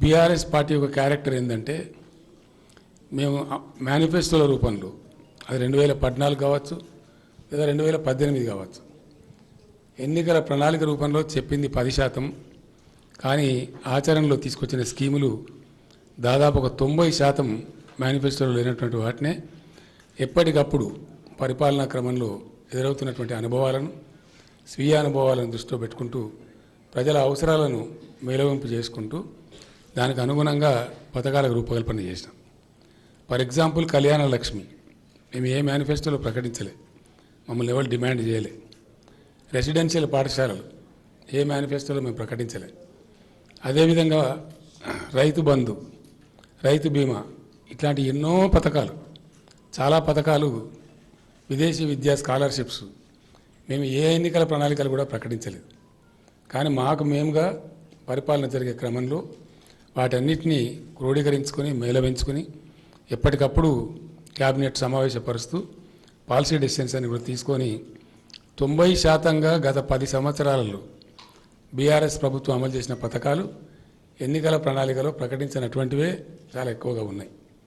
BRS party యొక్క character ఏంటంటే మేము మేనిఫెస్టోల రూపంలో అది రెండు వేల పద్నాలుగు కావచ్చు లేదా రెండు వేల పద్దెనిమిది కావచ్చు. ఎన్నికల ప్రణాళిక రూపంలో చెప్పింది పది శాతం కానీ ఆచరణలో తీసుకొచ్చిన స్కీములు దాదాపు ఒక తొంభై శాతం మేనిఫెస్టోలో లేనటువంటి వాటినే ఎప్పటికప్పుడు పరిపాలనా క్రమంలో ఎదురవుతున్నటువంటి అనుభవాలను స్వీయ అనుభవాలను దృష్టిలో పెట్టుకుంటూ ప్రజల అవసరాలను మేలవింపు చేసుకుంటూ దానికి అనుగుణంగా పథకాలకు రూపకల్పన చేసినాం. ఫర్ ఎగ్జాంపుల్ కళ్యాణ లక్ష్మి మేము ఏ మేనిఫెస్టోలో ప్రకటించలే మమ్మల్ని ఎవరు డిమాండ్ చేయలే. రెసిడెన్షియల్ పాఠశాలలు ఏ మేనిఫెస్టోలో మేము ప్రకటించలే. అదేవిధంగా రైతు బంధు రైతు బీమా ఇట్లాంటి ఎన్నో పథకాలు చాలా పథకాలు విదేశీ విద్యా స్కాలర్షిప్స్ మేము ఏ ఎన్నికల ప్రణాళికలు కూడా ప్రకటించలేదు. కానీ మాకు మేముగా పరిపాలన జరిగే క్రమంలో వాటన్నిటినీ క్రోడీకరించుకొని మేలవించుకొని ఎప్పటికప్పుడు క్యాబినెట్ సమావేశపరుస్తూ పాలసీ డెసిషన్స్ అని కూడా తీసుకొని తొంభై శాతంగా గత పది సంవత్సరాలలో బీఆర్ఎస్ ప్రభుత్వం అమలు చేసిన పథకాలు ఎన్నికల ప్రణాళికలో ప్రకటించినటువంటివే చాలా ఎక్కువగా ఉన్నాయి.